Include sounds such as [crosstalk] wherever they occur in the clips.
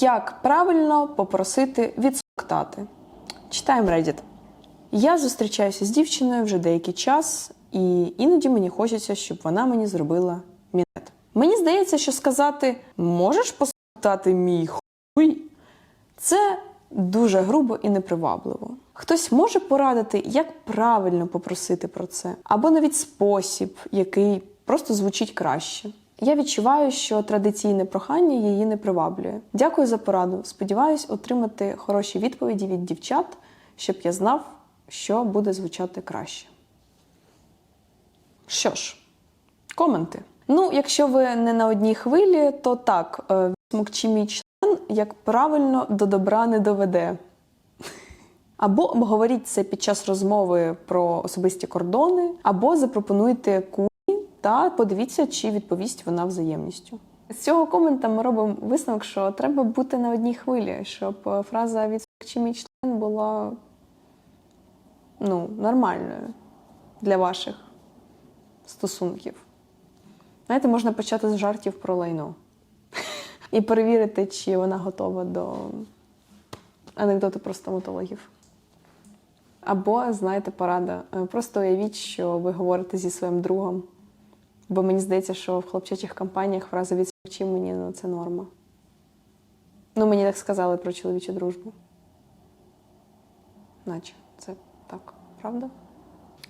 Як правильно попросити відсмоктати? Читаємо Reddit. Я зустрічаюся з дівчиною вже деякий час, і іноді мені хочеться, щоб вона мені зробила мінет. Мені здається, що сказати можеш посмоктати мій хуй це дуже грубо і непривабливо. Хтось може порадити, як правильно попросити про це, або навіть спосіб, який просто звучить краще. Я відчуваю, що традиційне прохання її не приваблює. Дякую за пораду. Сподіваюсь отримати хороші відповіді від дівчат, щоб я знав, що буде звучати краще. Що ж, коменти. Ну, якщо ви не на одній хвилі, то так, е, смокчі мій член, як правильно до добра не доведе. Або обговоріть це під час розмови про особисті кордони, або запропонуйте куні та подивіться, чи відповість вона взаємністю. З цього комента ми робимо висновок, що треба бути на одній хвилі, щоб е, фраза від «Смокчи мій член була ну, нормальною для ваших стосунків. Знаєте, можна почати з жартів про лайно [laughs] і перевірити, чи вона готова до анекдоту про стоматологів. Або, знаєте, порада. е, Просто уявіть, що ви говорите зі своїм другом. Бо мені здається, що в хлопчачих компаніях фраза «відсмокчи мені ну, це норма. Ну, мені так сказали про чоловічу дружбу. Наче це так, правда?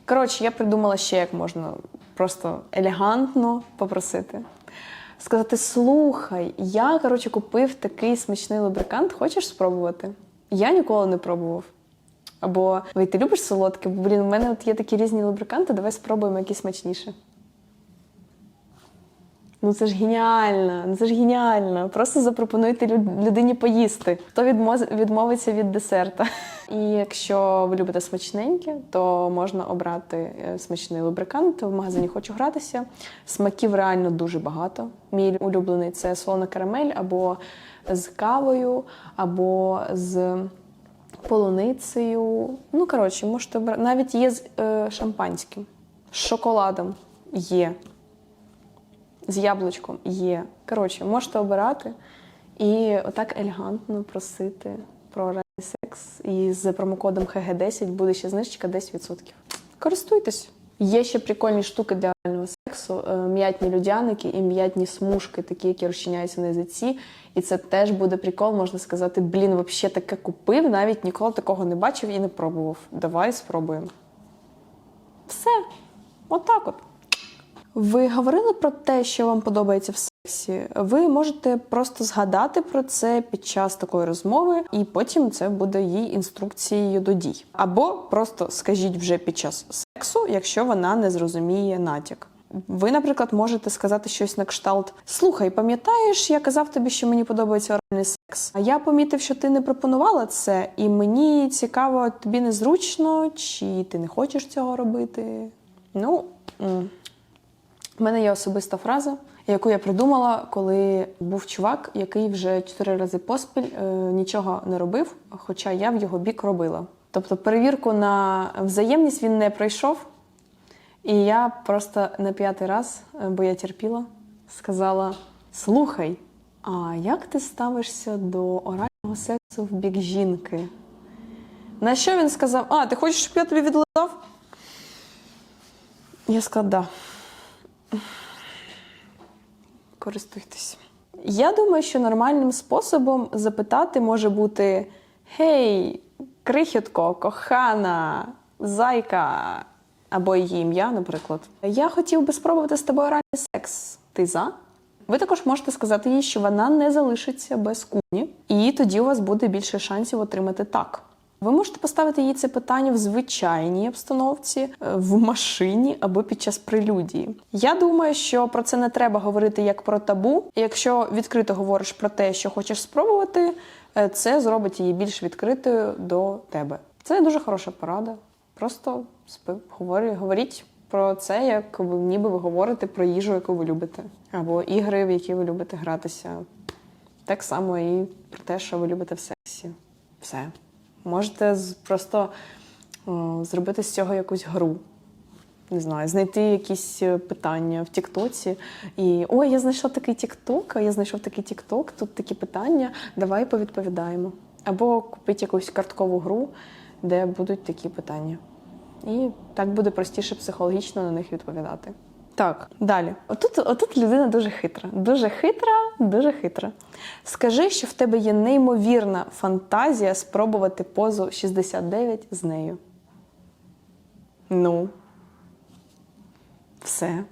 Коротше, я придумала ще, як можна просто елегантно попросити. Сказати: слухай, я коротше купив такий смачний лубрикант, хочеш спробувати? Я ніколи не пробував. Або «Ой, ти любиш солодке? Блін, у мене от є такі різні лубриканти, давай спробуємо якісь смачніше. Ну це ж геніально, ну це ж геніально. Просто запропонуйте люд- людині поїсти. Хто відмовиться від десерта. [laughs] І якщо ви любите смачненьке, то можна обрати е, смачний лубрикант. В магазині хочу гратися. Смаків реально дуже багато. Мій улюблений це солона карамель або з кавою, або з полуницею. Ну, коротше, можете обрати. Навіть є з е, шампанським, з шоколадом є з яблучком є. Коротше, можете обирати і отак елегантно просити про секс. І з промокодом ХГ10 буде ще знижечка 10%. Користуйтесь. Є ще прикольні штуки для орального сексу: е, м'ятні людяники і м'ятні смужки, такі, які розчиняються на язиці. І це теж буде прикол, можна сказати, блін, взагалі таке купив, навіть ніколи такого не бачив і не пробував. Давай спробуємо. Все. Отак от. Ви говорили про те, що вам подобається в сексі. Ви можете просто згадати про це під час такої розмови, і потім це буде їй інструкцією до дій. Або просто скажіть вже під час сексу, якщо вона не зрозуміє натяк. Ви, наприклад, можете сказати щось на кшталт: Слухай, пам'ятаєш, я казав тобі, що мені подобається оральний секс. А я помітив, що ти не пропонувала це, і мені цікаво, тобі незручно, чи ти не хочеш цього робити. Ну. У мене є особиста фраза, яку я придумала, коли був чувак, який вже чотири рази поспіль е, нічого не робив, хоча я в його бік робила. Тобто перевірку на взаємність він не пройшов. І я просто на п'ятий раз, е, бо я терпіла, сказала: Слухай, а як ти ставишся до орального сексу в бік жінки? На що він сказав: А, ти хочеш, щоб я тобі відлизав? Я сказала, да. Користуйтесь. Я думаю, що нормальним способом запитати може бути: Гей, крихітко, кохана, зайка, або її ім'я, наприклад. Я хотів би спробувати з тобою оральний секс. Ти за? Ви також можете сказати їй, що вона не залишиться без куні, і тоді у вас буде більше шансів отримати так. Ви можете поставити їй це питання в звичайній обстановці, е, в машині або під час прелюдії. Я думаю, що про це не треба говорити як про табу. Якщо відкрито говориш про те, що хочеш спробувати, е, це зробить її більш відкритою до тебе. Це дуже хороша порада. Просто спи- говоріть про це, як ви ніби ви говорите про їжу, яку ви любите, або ігри, в які ви любите гратися. Так само і про те, що ви любите в сексі. Все. Можете просто зробити з цього якусь гру. не знаю, знайти якісь е, питання в Тіктоці. І ой, я знайшов такий Тікток, а я знайшов такий Тікток, тут такі питання, давай повідповідаємо. Або купити якусь карткову гру, де будуть такі питання. І так буде простіше психологічно на них відповідати. Так, далі. Отут, отут людина дуже хитра. Дуже хитра, дуже хитра. Скажи, що в тебе є неймовірна фантазія спробувати позу 69 з нею. Ну, все.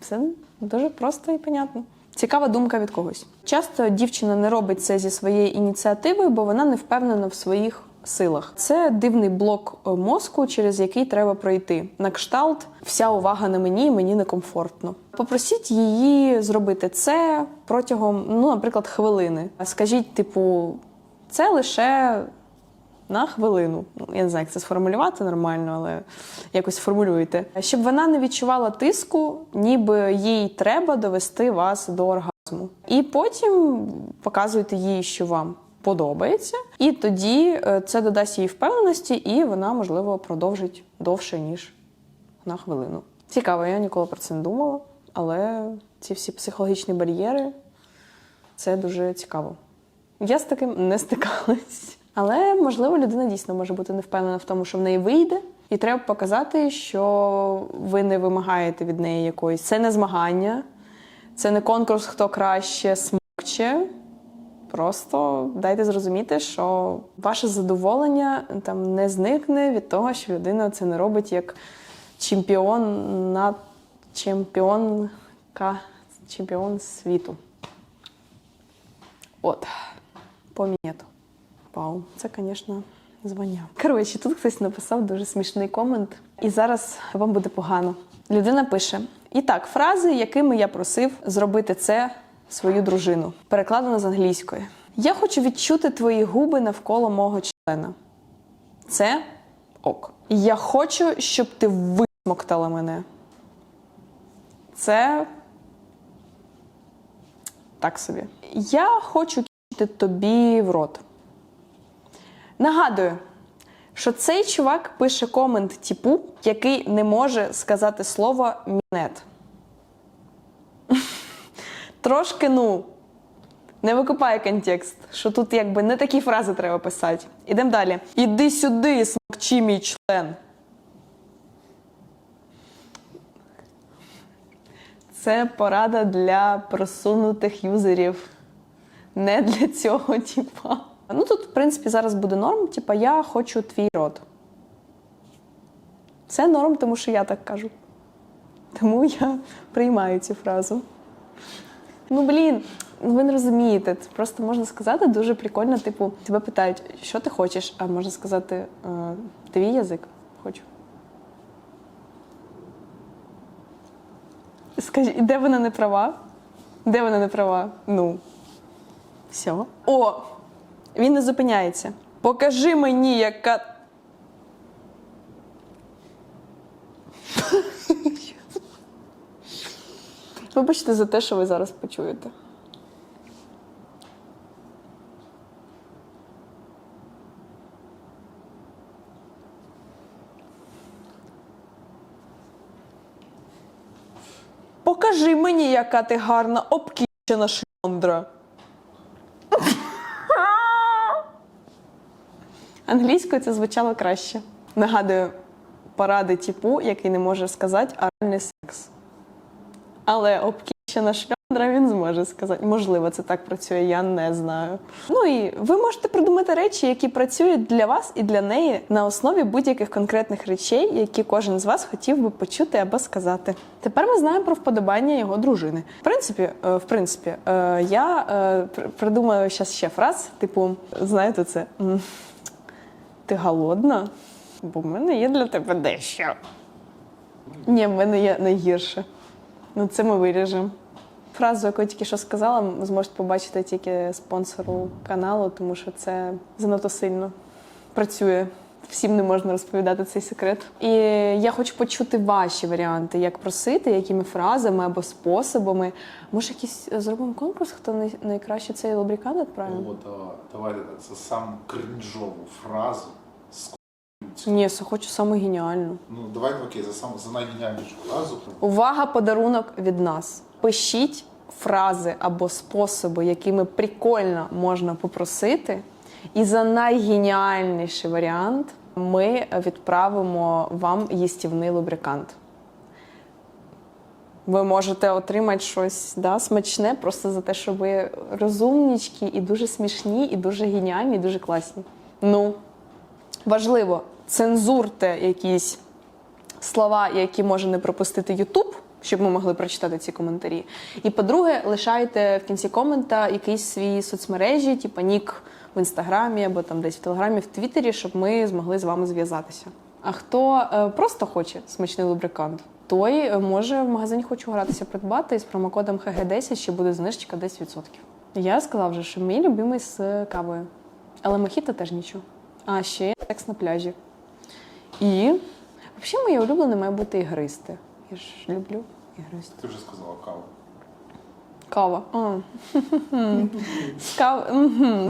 Все дуже просто і понятно. Цікава думка від когось. Часто дівчина не робить це зі своєї ініціативи, бо вона не впевнена в своїх силах. Це дивний блок е, мозку, через який треба пройти. На кшталт, вся увага на мені, мені некомфортно. Попросіть її зробити це протягом, ну, наприклад, хвилини. Скажіть, типу, це лише на хвилину. Ну, Я не знаю, як це сформулювати нормально, але якось формулюйте. Щоб вона не відчувала тиску, ніби їй треба довести вас до оргазму. І потім показуйте їй, що вам подобається, і тоді е, це додасть їй впевненості, і вона, можливо, продовжить довше, ніж на хвилину. Цікаво, я ніколи про це не думала, але ці всі психологічні бар'єри це дуже цікаво. Я з таким не стикалась. Але, можливо, людина дійсно може бути не впевнена в тому, що в неї вийде. І треба показати, що ви не вимагаєте від неї якоїсь. Це не змагання, це не конкурс, хто краще смокче. Просто дайте зрозуміти, що ваше задоволення там не зникне від того, що людина це не робить як чемпіон на чемпіонка, чемпіон світу. От, по. Вау, це, звісно, звання. Коротше, тут хтось написав дуже смішний комент, і зараз вам буде погано. Людина пише: І так, фрази, якими я просив зробити це свою дружину. Перекладено з англійської. Я хочу відчути твої губи навколо мого члена. Це ок. Я хочу, щоб ти висмоктала мене. Це так собі. Я хочу кінчити тобі в рот. Нагадую, що цей чувак пише комент типу, який не може сказати слово мінет. Трошки, ну, не викупає контекст, що тут якби не такі фрази треба писати. Ідемо далі. Іди сюди, смокчи мій член. Це порада для просунутих юзерів, не для цього типа. Ну тут, в принципі, зараз буде норм, типа я хочу твій рот. Це норм, тому що я так кажу. Тому я приймаю цю фразу. Ну, блін, ну ви не розумієте. Це просто можна сказати дуже прикольно. Типу, тебе питають, що ти хочеш, а можна сказати, «Е, твій язик хочу. Скажіть, де вона не права? Де вона не права? Ну. Все. О! Він не зупиняється. Покажи мені, яка. Вибачте за те, що ви зараз почуєте. Покажи мені, яка ти гарна обкічена шльондра. [laughs] Англійською це звучало краще. Нагадую, поради типу, який не може сказати оральний секс. Але обкіщена шльондра він зможе сказати. Можливо, це так працює, я не знаю. Ну і ви можете придумати речі, які працюють для вас і для неї на основі будь-яких конкретних речей, які кожен з вас хотів би почути або сказати. Тепер ми знаємо про вподобання його дружини. В принципі, е, в принципі, е, я е, придумаю зараз ще фраз, типу, знаєте, це. ти голодна? Бо в мене є для тебе дещо. Ні, в мене є найгірше. Ну, це ми виріжемо. Фразу, яку я тільки що сказала, ви зможете побачити тільки спонсору каналу, тому що це занадто сильно працює. Всім не можна розповідати цей секрет. І я хочу почути ваші варіанти, як просити, якими фразами або способами. Може, якийсь е, зробимо конкурс, хто най- найкраще цей лубрикант відправив? О, давай, давайте за саму кринжову фразу. Ні, я хочу саме геніальну. Ну, давай окей, за сам за найгеніальнішу фразу. Увага, подарунок від нас. Пишіть фрази або способи, якими прикольно можна попросити. І за найгеніальніший варіант ми відправимо вам їстівний лубрикант. Ви можете отримати щось да, смачне просто за те, що ви розумнічки і дуже смішні, і дуже геніальні, і дуже класні. Ну, важливо, цензурте якісь слова, які може не пропустити Ютуб, щоб ми могли прочитати ці коментарі. І по-друге, лишайте в кінці комента якийсь свій соцмережі, типу нік в інстаграмі або там десь в телеграмі, в Твіттері, щоб ми змогли з вами зв'язатися. А хто е, просто хоче смачний лубрикант, той е, може в магазині хочу гратися придбати і з промокодом HG10 ще буде знижечка 10%. Я сказав вже, що мій любимий з кавою. Але мохіто теж нічого. А ще секс на пляжі. І взагалі моє улюблене має бути ігристи. Я ж люблю ігристи. Ти вже сказала каву. Кава. А. З, кав...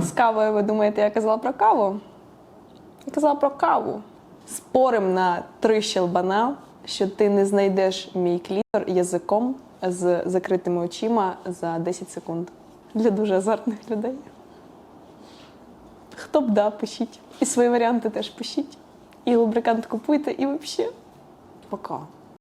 З кавою ви думаєте, я казала про каву? Я казала про каву. Спорим на три щелбана, що ти не знайдеш мій клітор язиком з закритими очима за 10 секунд. Для дуже азартних людей. Хто б да, пишіть. І свої варіанти теж пишіть. І лубрикант купуйте, і взагалі. Пока.